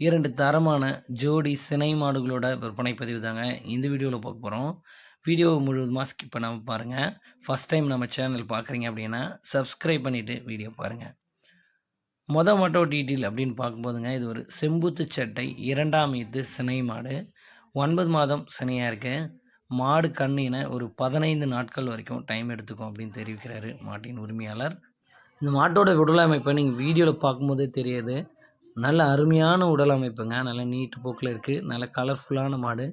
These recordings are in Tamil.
இரண்டு தரமான ஜோடி சினை மாடுகளோட விற்பனை பதிவு தாங்க இந்த வீடியோவில் பார்க்க போகிறோம் வீடியோ முழுவதுமாக ஸ்கிப் பண்ணாமல் பாருங்கள் ஃபஸ்ட் டைம் நம்ம சேனல் பார்க்குறீங்க அப்படின்னா சப்ஸ்கிரைப் பண்ணிவிட்டு வீடியோ பாருங்கள் மொத மட்டோ டீட்டெயில் அப்படின்னு பார்க்கும்போதுங்க இது ஒரு செம்புத்து சட்டை இரண்டாம் ஈத்து சினை மாடு. ஒன்பது மாதம் சினையாக இருக்குது மாடு கண்ணின ஒரு பதினைந்து நாட்கள் வரைக்கும் டைம் எடுத்துக்கும் அப்படின்னு தெரிவிக்கிறாரு மாட்டின் உரிமையாளர். இந்த மாட்டோட உடல் அமைப்பை நீங்கள் வீடியோவில் பார்க்கும்போதே தெரியாது. நல்ல அருமையான உடல் அமைப்புங்க. நல்ல நீட்டு போக்கில் இருக்குது நல்ல கலர்ஃபுல்லான மாடு.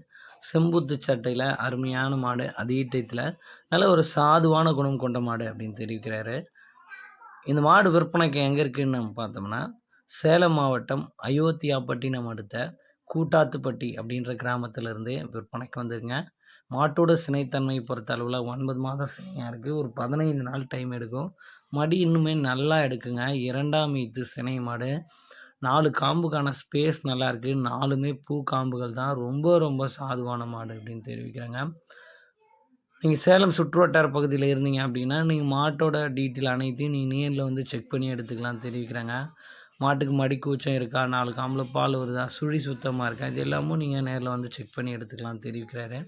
செம்புத்து சட்டையில் அருமையான மாடு. அதே டயத்தில் நல்ல ஒரு சாதுவான குணம் கொண்ட மாடு அப்படின்னு தெரிவிக்கிறாரு. இந்த மாடு விற்பனைக்கு எங்கே இருக்குதுன்னு நம்ம பார்த்தோம்னா சேலம் மாவட்டம் அயோத்தியாப்பட்டினம் அடுத்த கூட்டாத்துப்பட்டி அப்படின்ற கிராமத்திலிருந்து விற்பனைக்கு வந்துருங்க. மாட்டோட சினைத்தன்மை பொறுத்த அளவில் ஒன்பது மாதம் சினையாக இருக்குது ஒரு பதினைந்து நாள் டைம் எடுக்கும். மடி இன்னுமே நல்லா எடுக்குங்க. இரண்டாம் ஈத்து சினை மாடு. நாலு காம்புக்கான ஸ்பேஸ் நல்லா இருக்குது நாலுமே பூ காம்புகள் தான். ரொம்ப ரொம்ப சாதுவான மாடு அப்படின்னு தெரிவிக்கிறாங்க. நீங்கள் சேலம் சுற்றுவட்டார பகுதியில் இருந்தீங்க அப்படின்னா நீங்கள் மாட்டோட டீட்டெயில் அனைத்தையும் நீங்கள் நேரில் வந்து செக் பண்ணி எடுத்துக்கலாம் தெரிவிக்கிறாங்க. மாட்டுக்கு மடி கூச்சம் இருக்கா? நாலு காம்பில் பால் வருதா? சுழி சுத்தமாக இருக்கா? இது எல்லாமும் நீங்கள் நேரில் வந்து செக் பண்ணி எடுத்துக்கலாம் தெரிவிக்கிறாரு.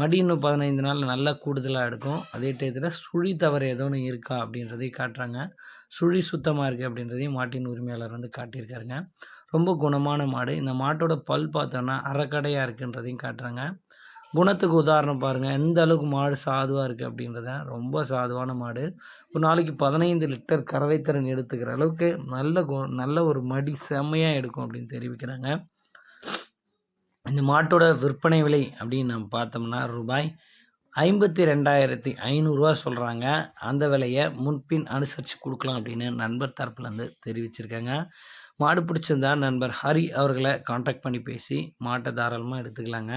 மடி இன்னும் பதினைந்து நாள் நல்லா கூடுதலாக எடுக்கும். அதே டயத்தில் சுழி தவறு ஏதோ ஒன்று இருக்கா அப்படின்றதையும் காட்டுறாங்க. சுழி சுத்தமாக இருக்குது அப்படின்றதையும் மாட்டின் உரிமையாளர் வந்து காட்டியிருக்காருங்க. ரொம்ப குணமான மாடு. இந்த மாட்டோட பல் பார்த்தோன்னா அறக்கடையாக இருக்குன்றதையும் காட்டுறாங்க. குணத்துக்கு உதாரணம் பாருங்கள் எந்த அளவுக்கு மாடு சாதுவாக இருக்குது அப்படின்றத. ரொம்ப சாதுவான மாடு. ஒரு நாளைக்கு பதினைந்து லிட்டர் கறவைத்திறன் எடுத்துக்கிற அளவுக்கு நல்ல நல்ல ஒரு மடி செம்மையாக எடுக்கும் அப்படின்னு தெரிவிக்கிறாங்க. இந்த மாட்டோட விற்பனை விலை அப்படின்னு நம்ம பார்த்தோம்னா ரூபாய் ஐம்பத்தி ரெண்டாயிரத்தி ஐநூறுரூவா சொல்கிறாங்க அந்த விலையை முன்பின் அனுசரித்து கொடுக்கலாம் அப்படின்னு நண்பர் தரப்புலேருந்து தெரிவிச்சிருக்காங்க. மாடு பிடிச்சிருந்தா நண்பர் ஹரி அவர்களை காண்டாக்ட் பண்ணி பேசி மாட்டை தாராளமாக எடுத்துக்கலாங்க.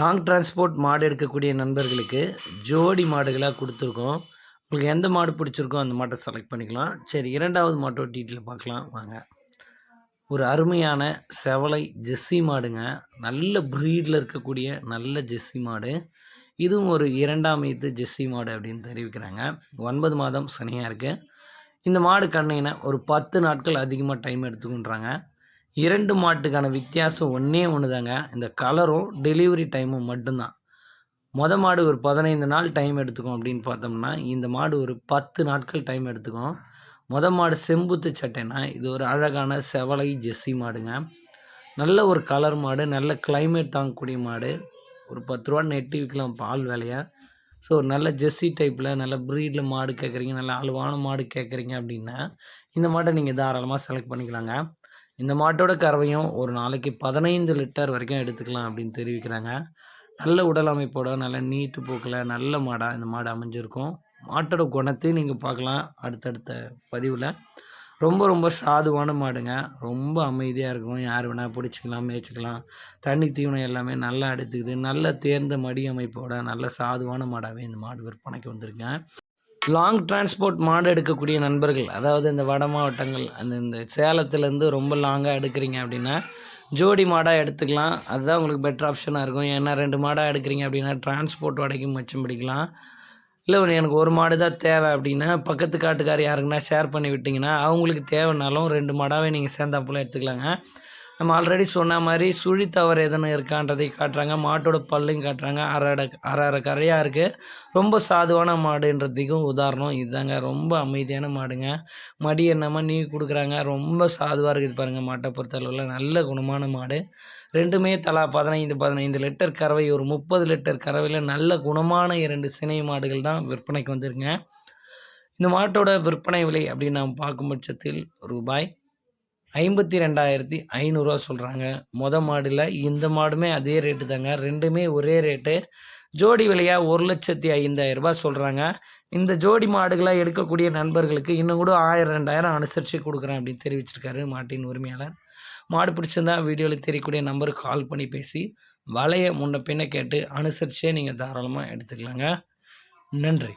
லாங் டிரான்ஸ்போர்ட் மாடு எடுக்கக்கூடிய நண்பர்களுக்கு ஜோடி மாடுகளாக கொடுத்துருக்கோம். உங்களுக்கு எந்த மாடு பிடிச்சிருக்கோ அந்த மாட்டை செலக்ட் பண்ணிக்கலாம். சரி இரண்டாவது மாட்டோட டீட்டெயில் பார்க்கலாம். வாங்க. ஒரு அருமையான செவலை ஜெஸ்ஸி மாடுங்க. நல்ல ப்ரீடில் இருக்கக்கூடிய நல்ல ஜெஸ்ஸி மாடு. இதுவும் ஒரு இரண்டாம் ஈத்து ஜெஸ்ஸி மாடு அப்படின்னு தெரிவிக்கிறாங்க. ஒன்பது மாதம் சனியாக இருக்குது இந்த மாடு கண்ணின ஒரு பத்து நாட்கள் அதிகமாக டைம் எடுத்துக்கின்றாங்க இரண்டு மாட்டுக்கான வித்தியாசம் ஒன்றே ஒன்று தாங்க இந்த கலரும் டெலிவரி டைமும் மட்டும்தான். மொத மாடு ஒரு பதினைந்து நாள் டைம் எடுத்துக்கும் அப்படின்னு பார்த்தோம்னா இந்த மாடு ஒரு பத்து நாட்கள் டைம் எடுத்துக்கும். மொத மாடு செம்புத்து சட்டைனா இது ஒரு அழகான செவலை ஜெஸ்ஸி மாடுங்க. நல்ல ஒரு கலர் மாடு நல்ல கிளைமேட் தாங்கக்கூடிய மாடு. ஒரு பத்து ரூபா நெட்டி விற்கலாம் பால் விலையா? ஸோ ஒரு நல்ல ஜெர்சி டைப்பில் நல்ல ப்ரீடில் மாடு கேட்குறீங்க நல்ல அழுவான மாடு கேட்குறீங்க அப்படின்னா இந்த மாட்டை நீங்கள் தாராளமாக செலக்ட் பண்ணிக்கலாங்க. இந்த மாட்டோட கறவையும் ஒரு நாளைக்கு பதினைந்து லிட்டர் வரைக்கும் எடுத்துக்கலாம் அப்படின்னு தெரிவிக்கிறாங்க. நல்ல உடல் அமைப்போட நல்ல நீட்டு போக்கில் நல்ல மாடாக இந்த மாடு அமைஞ்சிருக்கும். மாட்டோட குணத்தையும் நீங்கள் பார்க்கலாம் அடுத்தடுத்த பதிவில். ரொம்ப ரொம்ப சாதுவான மாடுங்க. ரொம்ப அமைதியாக இருக்கும் யார் வேணால் பிடிச்சிக்கலாம் மேய்ச்சிக்கலாம். தண்ணி தீவனம் எல்லாமே நல்லா எடுத்துக்குது. நல்ல தேர்ந்த மடி அமைப்போட நல்ல சாதுவான மாடாகவே இந்த மாடு விற்பனைக்கு வந்திருக்கேன் லாங் டிரான்ஸ்போர்ட் மாடு எடுக்கக்கூடிய நண்பர்கள் அதாவது இந்த வட மாவட்டங்கள் அந்த இந்த சேலத்துலேருந்து ரொம்ப லாங்காக எடுக்கிறீங்க அப்படின்னா ஜோடி மாடாக எடுத்துக்கலாம். அதுதான் உங்களுக்கு பெட்டர் ஆப்ஷனாக இருக்கும். ஏன்னா ரெண்டு மாடாக எடுக்கிறீங்க அப்படின்னா டிரான்ஸ்போர்ட் வடைக்கும் மச்சம் பிடிக்கலாம். இல்லை எனக்கு ஒரு மாடு தான் தேவை அப்படின்னா பக்கத்து காட்டுக்கார் யாருக்குன்னா ஷேர் பண்ணி விட்டிங்கன்னா அவங்களுக்கு தேவைனாலும் ரெண்டு மாடாகவே நீங்கள் சேர்ந்தாப்புல எடுத்துக்கலாங்க. நம்ம ஆல்ரெடி சொன்ன மாதிரி சுழி தவறு எதனா இருக்கான்றதை காட்டுறாங்க. மாட்டோட பல்லையும் காட்டுறாங்க. அரை அரை அரை அரை கரையாக இருக்குது ரொம்ப சாதுவான மாடுன்றதுக்கும் உதாரணம். இதுதாங்க. ரொம்ப அமைதியான மாடுங்க. மடி என்னமா நீ கொடுக்குறாங்க. ரொம்ப சாதுவாக இருக்குது பாருங்கள் மாட்டை பொறுத்தளவில். நல்ல குணமான மாடு. ரெண்டுமே தலா பதினைந்து பதினைந்து லிட்டர் கறவை. ஒரு முப்பது லிட்டர் கறவையில் நல்ல குணமான இரண்டு சினை மாடுகள் தான் விற்பனைக்கு வந்துருங்க இந்த மாட்டோட விற்பனை விலை அப்படின்னு நாம் பார்க்கும் பட்சத்தில் ரூபாய் ஐம்பத்தி ரெண்டாயிரத்தி ஐநூறுரூவா சொல்கிறாங்க மொத மாடில் இந்த மாடுமே அதே ரேட்டு தாங்க. ரெண்டுமே ஒரே ரேட்டு ஜோடி விலையாக ஒரு லட்சத்தி ஐந்தாயிரம் ரூபா சொல்கிறாங்க இந்த ஜோடி மாடுகளாக எடுக்கக்கூடிய நண்பர்களுக்கு இன்னும் கூட ஆயிரம் ரெண்டாயிரம் அனுசரித்து கொடுக்குறேன் அப்படின்னு தெரிவிச்சிருக்காரு மாட்டின் உரிமையாளர். மாடு பிடிச்சிருந்தா வீடியோவில் தெரியக்கூடிய நம்பருக்கு கால் பண்ணி பேசி வலையை முன்ன பின்ன கேட்டு அனுசரித்தே நீங்கள் தாராளமாக எடுத்துக்கலாங்க. நன்றி.